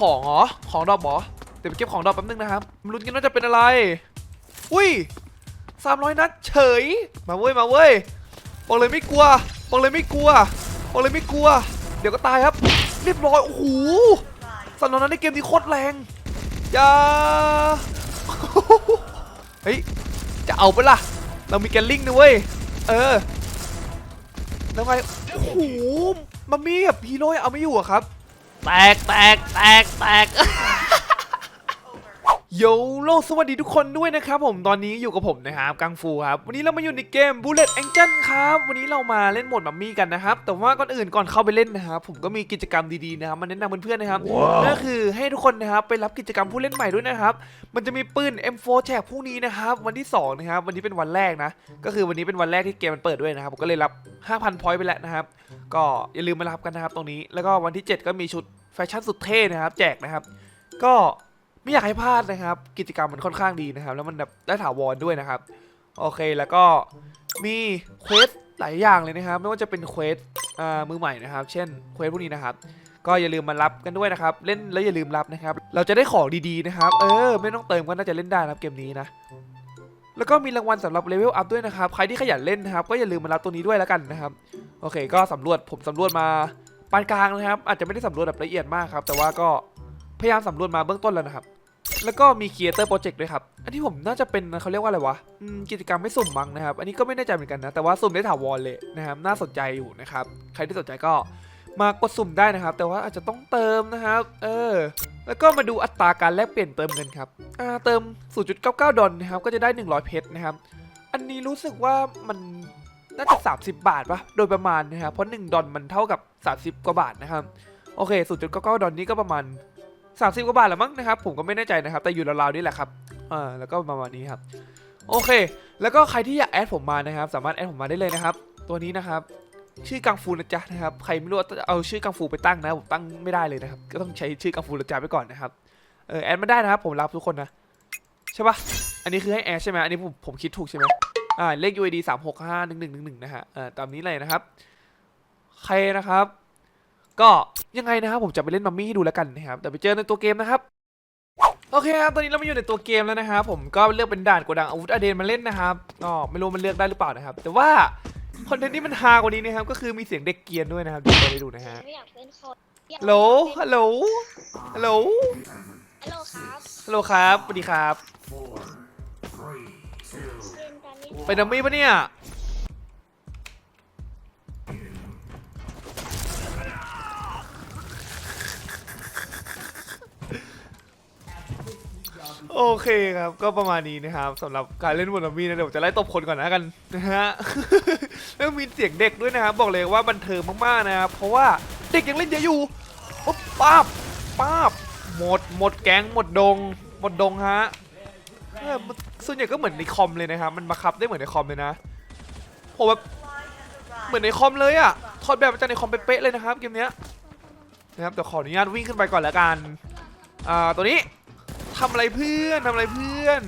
ของเหรอ ของดรอปเหรอ เดี๋ยวไปเก็บของดรอปแป๊บนึงนะครับมาลุ้นกันว่าจะเป็นอะไร อุ้ยสามร้อยนัดเฉย มาเว้ย มาเว้ย บอกเลยไม่กลัว บอกเลยไม่กลัว บอกเลยไม่กลัว เดี๋ยวก็ตายครับ เรียบร้อย โอ้โหสันนนั้นในเกมนี้โคตรแรงอย่าเฮ้ย จะเอาไปะล่ะ เรามีแกลลิงนะเว้ย เออ แล้วไง โอ้โห มันมีแบบฮีโร่เอาไม่อยู่อะครับ แตกแตกแตกแตก โยโลสวัสดีทุกคนด้วยนะครับผมตอนนี้อยู่กับผมนะครับกังฟูครับวันนี้เรามาอยู่ในเกม Bullet Angel ครับวันนี้เรามาเล่นโหมดมัมมี่กันนะครับแต่ว่าก่อนอื่นก่อนเข้าไปเล่นนะครับผมก็มีกิจกรรมดีๆนะครับมาแนะนำเพื่อนๆนะครับนั่นคือให้ทุกคนนะครับไปรับกิจกรรมผู้เล่นใหม่ด้วยนะครับมันจะมีปืน M4 แจกพรุ่งนี้นะครับวันที่สองนะครับวันนี้เป็นวันแรกนะก็คือวันนี้เป็นวันแรกที่เกมมันเปิดด้วยนะครับผมก็เลยรับ 5,000พอยต์ไปแล้วนะครับก็อย่าลืมมารับกันนะครับตรงนี้แล้วก็วันที่ 7 ก็มีชุดแฟชั่นสุดเท่นะครับแจกนะครับก็ ไม่อยากให้พลาดนะครับ กิจกรรมมันค่อนข้างดีนะครับ แล้วมันแบบได้ถาวรด้วยนะครับ โอเคแล้วก็มีเควสหลายอย่างเลยนะครับ ไม่ว่าจะเป็นเควสมือใหม่นะครับ เช่นเควสพวกนี้นะครับ ก็อย่าลืมมารับกันด้วยนะครับ เล่นแล้วอย่าลืมรับนะครับ เราจะได้ของดีๆนะครับ เออ ไม่ต้องเติมก็น่าจะเล่นได้นะครับเกมนี้นะแล้วก็มีรางวัลสำหรับเลเวลอัพด้วยนะครับ ใครที่ขยันเล่นนะครับ ก็อย่าลืมมารับตัวนี้ด้วยแล้วกันนะครับ โอเค ก็สำรวจผมสำรวจมาปานกลางนะครับ อาจจะไม่ได้สำรวจแบบละเอียดมากครับ แต่ว่าก็พยายามสำรวจมาเบื้องต้นแล้วนะครับ แล้วก็มี Creator Project ด้วยครับ อันที่ผมน่าจะเป็นเขาเรียกว่าอะไรวะอืมกิจกรรมไม่สุ่มมั้งนะครับ อันนี้ก็ไม่แน่ใจเหมือนกันนะ แต่ว่าสุ่มได้ถาวรเลยนะครับ น่าสนใจอยู่นะครับ ใครที่สนใจก็มากดสุ่มได้นะครับ แต่ว่าอาจจะต้องเติมนะครับ เออ แล้วก็มาดูอัตราการแลกเปลี่ยนเติมเงินครับ อ่า เติม 0.99 ดอลนะครับ ก็จะได้ 100 เพชรนะครับ อันนี้รู้สึกว่ามันน่าจะ 30 บาทปะโดยประมาณนะครับ เพราะ 1 ดอลมันเท่ากับ 30 กว่าบาทนะครับ โอเค 0.99 ดอลนี่ก็ประมาณ 30กว่าบาทแหละมั้งนะครับผมก็ไม่แน่ใจนะครับแต่อยู่ราวๆนี่แหละครับอ่าแล้วก็ประมาณนี้ครับโอเค แล้วก็ใครที่อยากแอดผมมานะครับ สามารถแอดผมมาได้เลยนะครับ ตัวนี้นะครับ ชื่อกังฟูนะจ๊ะนะครับใครไม่รู้ว่าเอาชื่อกังฟูไปตั้งนะผมตั้งไม่ได้เลยนะครับ ก็ต้องใช้ชื่อกังฟูนะจ๊ะไปก่อนนะครับเออแอดมาได้นะครับ ผมรับทุกคนนะใช่ปะอันนี้คือให้แอดใช่ไหมอันนี้ผมผมคิดถูกใช่ไหมอ่าเลข UID สามหกห้าหนึ่งหนึ่งหนึ่งหนึ่งนะฮะเออตามนี้เลยนะครับ ใครนะครับ ก็ยังไงนะครับผมจะไปเล่นมัมมี่ให้ดูแล้วกันนะครับแต่ไปเจอในตัวเกมนะครับโอเคครับตอนนี้เรามาอยู่ในตัวเกมแล้วนะครับผมก็เลือกเป็นด่านโกดังอาวุธอเดนมาเล่นนะครับก็ไม่รู้มันเลือกได้หรือเปล่านะครับ แต่ว่าคอนเทนต์ที่มันฮากว่านี้นะครับก็คือมีเสียงเด็กเกรียนด้วยนะครับเดี๋ยวเราไปดูนะฮะไม่อยากเป็นคนอยากฮัลโหลฮัลโหลฮัลโหลฮัลโหลครับฮัลโหลครับสวัสดีครับเล่นตอนนี้เป็นดัมมี่ปะเนี่ย โอเคครับ ก็ประมาณนี้นะครับสำหรับการเล่นบนมีนะเดี๋ยวผมจะไล่ตบคนก่อนนะกันนะฮะ แล้วมีเสียงเด็กด้วยนะครับบอกเลยว่าบันเทิงมากๆนะครับเพราะว่าเด็กยังเล่นเยอะอยู่ปุ๊บป้าบป้าบหมดหมดแก๊งหมดดง หมดดงฮะเออส่วนใหญ่ก็เหมือนในคอมเลยนะครับมันบังคับได้เหมือนในคอมเลยนะผมแบบเหมือนในคอมเลยอะถอดแบบมาจากในคอมเป๊ะเลยนะครับเกมเนี้ยนะครับเดี๋ยวขออนุญาตวิ่งขึ้นไปก่อนแล้วกันอ่าตัวนี้ำอะไรเพื่อนทำอะไรเพื่อน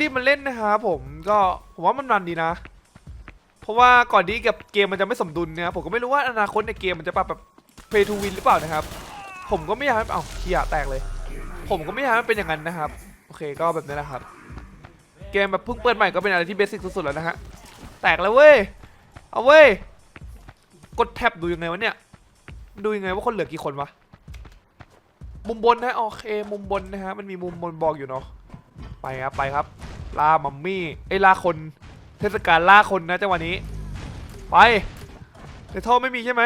รีบๆมันเล่นนะครับผมก็ผมว่ามันมันดีนะ เพราะว่าก่อนที่กับเกมมันจะไม่สมดุลเนะครับผมก็ไม่รู้ว่าอนาคตในเกมมันจะปรับแบบ pay to win หรือเปล่านะครับ ผมก็ไม่อยากให้เอ้าเขียแตกเลย ผมก็ไม่อยากให้มันเป็นอย่างนั้นนะครับ โอเคก็แบบนี้แหละครับ เกมแบบเพิ่งเปิดใหม่ก็เป็นอะไรที่เบสิกสุดๆแล้วนะฮะแตกแล้วเว้ยเอาเว้ยกดแท็บดูยังไงวะเนี่ยดูยังไงว่าคนเหลือกี่คนวะ มุมบนนะโอเคมุมบนนะฮะมันมีมุมบนบอกอยู่เนาะไปครับไปครับล่ามัมมี่ไอ้ล่าคนเทศกาลล่าคนนะจังหวะนี้ ไปในท่อไม่มีใช่ไหม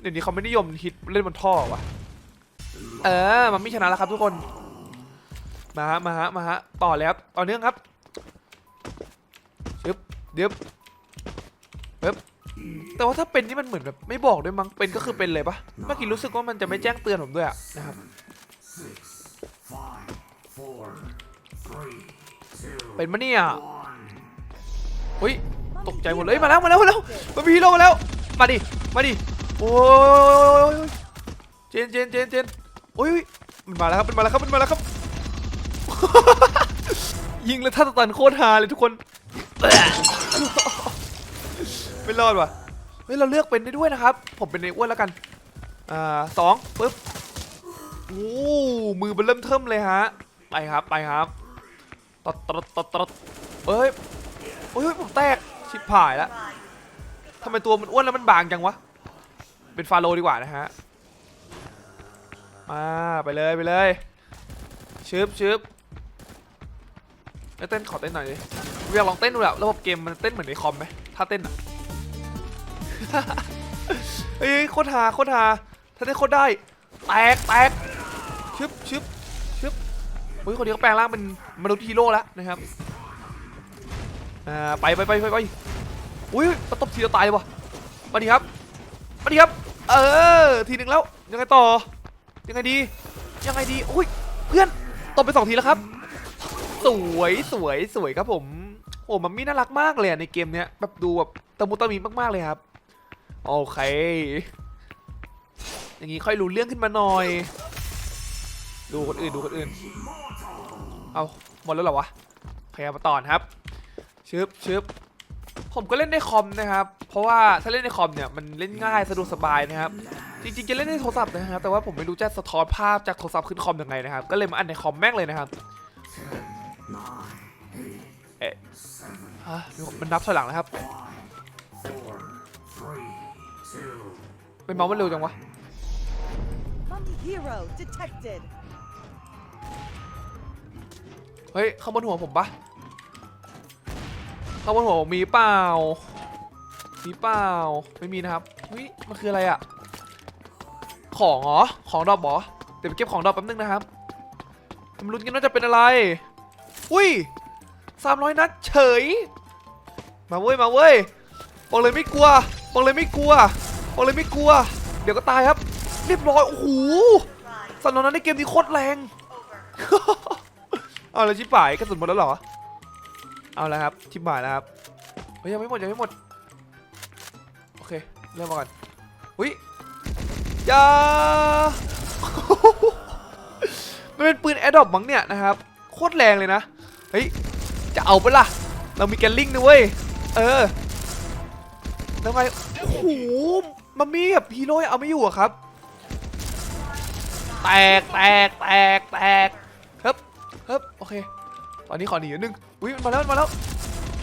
เดี๋ยวนี้เขาไม่นิยมฮิตเล่นบนท่อวะเออมันไม่ชนะแล้วครับทุกคนมาฮะมาฮะมาฮะต่อเลยครับต่อเนื่องครับชึบเดี๋ยวปึ๊บแต่ว่าถ้าเป็นนี่มันเหมือนแบบไม่บอกด้วยมั้งเป็นก็คือเป็นเลยปะเมื่อกี้รู้สึกว่ามันจะไม่แจ้งเตือนผมด้วยอะนะครับ เป็นมะเนี่ยอุ้ยตกใจหมดเลยเฮ้ยมาแล้วมาแล้วมาแล้วมามีฮีโร่มาแล้ว มาดิ มาดิ โอ้ยเจนเจนเจนเจนโอ้ยมันมาแล้วครับมันมาแล้วครับมันมาแล้วครับ ยิงแล้วท่าสตันโคตรฮาเลยทุกคน ไม่รอดว่ะ เฮ้ยเราเลือกเป็นได้ด้วยนะครับ ผมเป็นในอ้วนแล้วกัน อ่าสองปึ๊บ โอ้มือมันเริ่มเทิมเลยฮะ ไปครับไปครับตัดตัดตัดตัดเอ้ยเฮ้ยผมแตกชิบหายแล้วทำไมตัวมันอ้วนแล้วมันบางจังวะ เป็นฟาโรดีกว่านะฮะ มาไปเลยไปเลยชึบชึบเอ้ยเต้นขอเต้นหน่อยดิอยากลองเต้นดูแหละระบบเกมมันเต้นเหมือนในคอมไหมถ้าเต้นอะเฮ้ยโคตรฮาโคตรฮาถ้าได้โคตรได้ แตกแตก ชึบชึบชึบเฮ้ยคนนี้เขาแปลงร่างเป็นมนุษย์ฮีโร่แล้วนะครับอ่าไปไปไปไปไปอุ้ยมาตบทีเดียวตายเลยวะมาดีครับมาดีครับ เออทีหนึ่งแล้วยังไงต่อยังไงดียังไงดีอุ้ยเพื่อนตบไปสองทีแล้วครับ สวยสวยสวยครับผมโอ้มัมมี่น่ารักมากเลยในเกมเนี้ยแบบดูแบบตะมุตะมีมากๆเลยครับโอเค อย่างงี้ค่อยรู้เรื่องขึ้นมาหน่อย ดูคนอื่นดูคนอื่น เอาหมดแล้วเหรอวะโอเคเอามาต่อครับชึบชึบผมก็เล่นในคอมนะครับ เพราะว่าถ้าเล่นในคอมเนี่ยมันเล่นง่ายสะดวกสบายนะครับ จริงๆจะเล่นในโทรศัพท์นะครับ แต่ว่าผมไม่รู้จะสะท้อนภาพจากโทรศัพท์ขึ้นคอมยังไงนะครับ ก็เลยมาอัดในคอมแม่งเลยนะครับเอ๊ะฮะมันนับถอยหลังนะครับเป็นเมาส์มันเร็วจังวะ เฮ้ยข้างบนหัวผมปะข้างบนหัวผมมีเปล่า มีเปล่า ไม่มีนะครับเฮ้ยมันคืออะไรอะของเหรอ ของดอกบอเดี๋ยวไปเก็บของดอกแป๊บนึงนะครับมาลุ้นกันว่าจะเป็นอะไร อุ้ยสามร้อยนัดเฉย มาเว้ย มาเว้ย บอกเลยไม่กลัว บอกเลยไม่กลัว บอกเลยไม่กลัว เดี๋ยวก็ตายครับ เรียบร้อย โอ้โหสามร้อยนัดในเกมนี้โคตรแรง เอาแล้วชิบหายกระสุนหมดแล้วเหรอ เอาแล้วครับชิบหายแล้วครับเฮ้ยยังไม่หมดยังไม่หมด โอเคเริ่มาก่อนอุ้ยยามันเป็นปืนแอดดอปมั้งเนี่ยนะครับ โคตรแรงเลยนะ เฮ้ย จะเอาปะล่ะ เรามีแกลลิงด้วยเวยเออแล้วไง โอ้โหมันมีแบบฮีโร่ยังเอาไม่อยู่อะครับ แตกแตกแตกแตก เฮ้บเฮ้บโอเค ตอนนี้ขอหนีนิดนึงอุ้ยมันมาแล้วมันมาแล้ว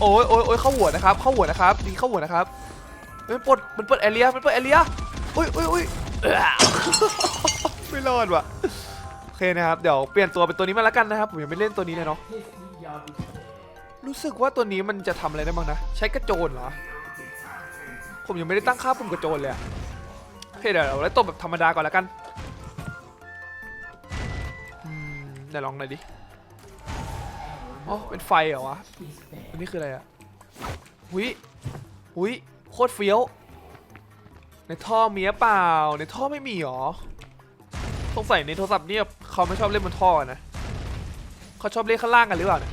โอ้ยโอ้ยโอ้ยเข้าหัวนะครับ เข้าหัวนะครับดีเข้าหัวนะครับเฮ้ยมันปลดมันเปิดแอเรียมันเปิดแอเรียอุ้ยอุ้ยอุ้ยเอ้อไม่รอดว่ะโอเคนะครับ เดี๋ยวเปลี่ยนตัวเป็นตัวนี้มาแล้วกันนะครับ ผมยังไม่เล่นตัวนี้เลยเนาะ รู้สึกว่าตัวนี้มันจะทำอะไรได้บ้างนะ ใช้กระโจนเหรอ ผมยังไม่ได้ตั้งค่าปุ่มกระโจนเลยอะโอเคเดี๋ยวเราไล่ตบแบบธรรมดาก่อนแล้วกันอืมเดี๋ยวลองหน่อยดิ อ๋อเป็นไฟเหรอวะอันนี้คืออะไรอะหุยหุยโคตรเฟี้ยว ในท่อมีเปล่า ในท่อไม่มีหรอสงสัยในโทรศัพท์เนี่ยเขาไม่ชอบเล่นบนท่อนะเขาชอบเล่นข้างล่างกันหรือเปล่าเนี่ย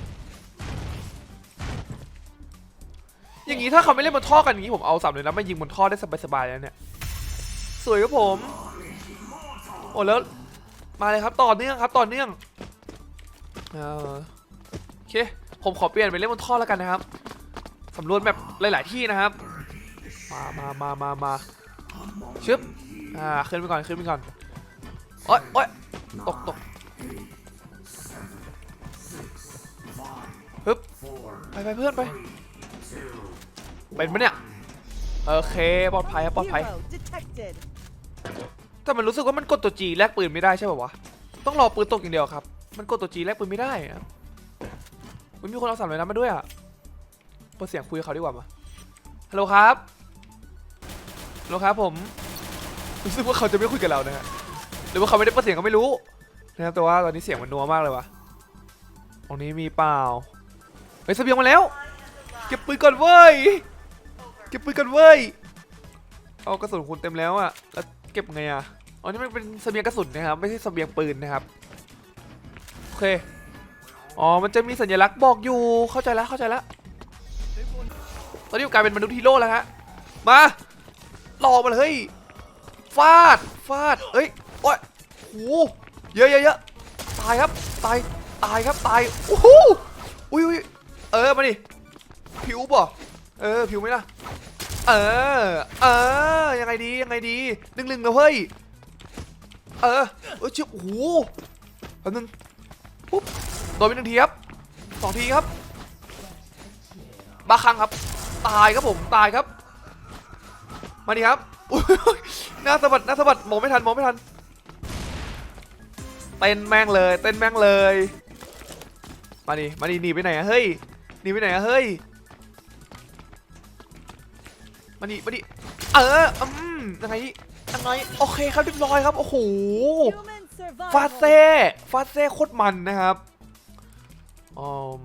อย่างนี้ถ้าเขาไม่เล่นบนท่อกันอย่างนี้ผมเอาสามเลยนะมายิงบนท่อได้สบายๆแล้วเนี่ยสวยครับผมโอ้แล้วมาเลยครับต่อเนื่องครับต่อเนื่องเออ เค ผมขอเปลี่ยนไปเล่นบนท่อแล้วกันนะครับสำรวจแบบหลาย ๆ ที่นะครับ มามามามามาชึบอ่าขึ้นไปก่อนขึ้นไปก่อนโอ๊ยโอ๊ยตกตกฮึบไปไปเพื่อนไปเป็นปะเนี่ยโอเคปลอดภัยครับปลอดภัยแต่มันรู้สึกว่ามันกดตัวจีแลกปืนไม่ได้ใช่ป่าวะต้องรอปืนตกอย่างเดียวครับ มันกดตัวจีแลกปืนไม่ได้อะ อุ๊ยมีคนเอาสามร้อยนัดมาด้วยอะเปิดเสียงคุยกับเขาดีกว่ามาฮัลโหลครับฮัลโหลครับผมรู้สึกว่าเขาจะไม่คุยกับเรานะฮะหรือว่าเขาไม่ได้เปิดเสียงก็ไม่รู้นะครับแต่ว่าตอนนี้เสียงมันนัวมากเลยวะตรงนี้มีเปล่าเฮ้ยเสบียงมาแล้ว เก็บปืนก่อนเว้ยเก็บปืนก่อนเว้ยเอากระสุนคุณเต็มแล้วอะแล้วเก็บไงอะอ๋อนี่มันเป็นเสบียงกระสุนนะครับไม่ใช่เสบียงปืนนะครับโอเค อ๋อ มันจะมีสัญลักษณ์บอกอยู่ เข้าใจแล้ว เข้าใจแล้ว ตอนนี้ผมกลายเป็นมนุษย์ฮีโร่แล้วฮะ มาหลอกมาเลยฟาด ฟาด เอ้ย โอ้ยโหเยอะเยอะเยอะตายครับ ตาย ตายครับ ตายโอ้โหอุ้ยอุ้ยเออ มาดิ ผิวบ่เออ ผิวไหมล่ะ เออ เออ ยังไงดี ยังไงดีหนึ่งหนึ่งนะเฮ้ย เออเออชื่อโอ้โหแป๊บนึงปุ๊บ โดนไปหนึ่งทีครับสองทีครับบ้าคลั่งครับ ตายครับผมตายครับ มาดิครับอุ๊ยหน้าสะบัดหน้าสะบัดมองไม่ทันมองไม่ทันเต้นแม่งเลยเต้นแม่งเลย มาดิมาดิหนีไปไหนอะเฮ้ยหนีไปไหนอะเฮ้ยมาดิมาดิเอออืมยังไงยังไงโอเคครับเรียบร้อยครับโอ้โห Human survival. ฟาเซ่ฟาเซ่โคตรมันนะครับ อม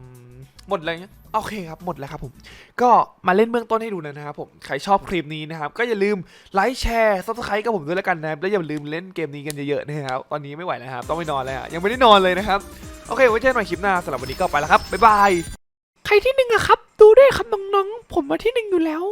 หมดเลยโอเคครับ หมดแล้วครับผม ก็มาเล่นเบื้องต้นให้ดูนะครับผม ใครชอบคลิปนี้นะครับ ก็อย่าลืมไลค์แชร์ซับสไครต์กับผมด้วยแล้วกันนะครับ แล้วอย่าลืมเล่นเกมนี้กันเยอะๆนะครับ ตอนนี้ไม่ไหวแล้วครับ ต้องไปนอนแล้วยังไม่ได้นอนเลยนะครับ โอเค ไว้เจอกันใหม่คลิปหน้าสำหรับวันนี้ก็ไปแล้วครับ บ๊ายบาย ใครที่หนึ่งอะครับ ดูด้วยครับน้องๆ ผมมาที่หนึ่งอยู่แล้ว